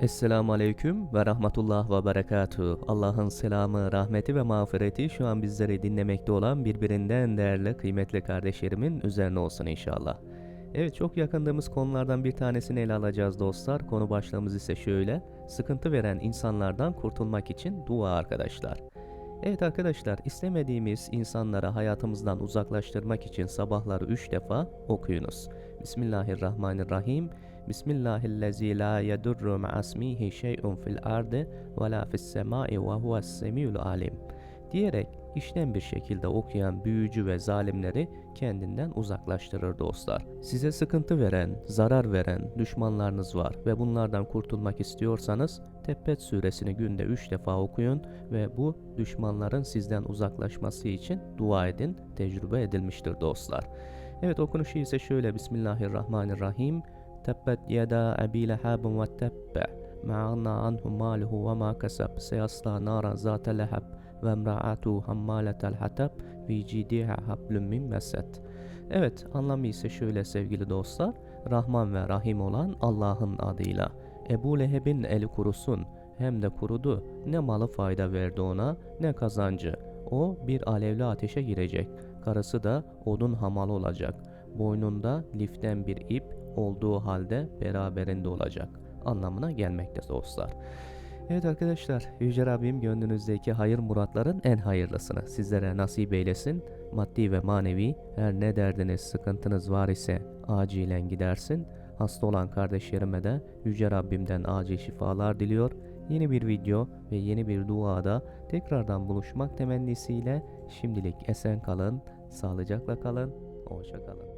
Esselamu Aleyküm ve Rahmetullah ve Berekatuhu. Allah'ın selamı, rahmeti ve mağfireti şu an bizleri dinlemekte olan birbirinden değerli, kıymetli kardeşlerimin üzerine olsun inşallah. Evet çok yakındığımız konulardan bir tanesini ele alacağız dostlar. Konu başlığımız ise şöyle. Sıkıntı veren insanlardan kurtulmak için dua arkadaşlar. Evet arkadaşlar istemediğimiz insanları hayatımızdan uzaklaştırmak için sabahları 3 defa okuyunuz. Bismillahirrahmanirrahim. Bismillahillezî la yedurru ma'asmihi şey'un fil ardı ve la fis semai ve huves semiyul alim. Diyerek işten bir şekilde okuyan büyücü ve zalimleri kendinden uzaklaştırır dostlar. Size sıkıntı veren, zarar veren düşmanlarınız var ve bunlardan kurtulmak istiyorsanız Tebbet suresini günde 3 defa okuyun ve bu düşmanların sizden uzaklaşması için dua edin, tecrübe edilmiştir dostlar. Evet okunuşu ise şöyle Bismillahirrahmanirrahim. Tebbet yeda ebi lehabun ve tebbe. Ma agna anhu maluhu ve ma kasab. Seyasla nara zate lehab. Ve emra'atu hammaletel hatab. Fi cidiha hablum min. Evet anlamı ise şöyle sevgili dostlar. Rahman ve Rahim olan Allah'ın adıyla. Ebu Leheb'in eli kurusun. Hem de kurudu. Ne malı fayda verdi ona ne kazancı. O bir alevli ateşe girecek. Karısı da odun hamalı olacak. Boynunda liften bir ip olduğu halde beraberinde olacak. Anlamına gelmekte dostlar. Evet arkadaşlar, Yüce Rabbim gönlünüzdeki hayır muratların en hayırlısını sizlere nasip eylesin. Maddi ve manevi her ne derdiniz, sıkıntınız var ise acilen gidersin. Hasta olan kardeşlerime de Yüce Rabbimden acil şifalar diliyor. Yeni bir video ve yeni bir duada tekrardan buluşmak temennisiyle şimdilik esen kalın, sağlıcakla kalın, hoşça kalın.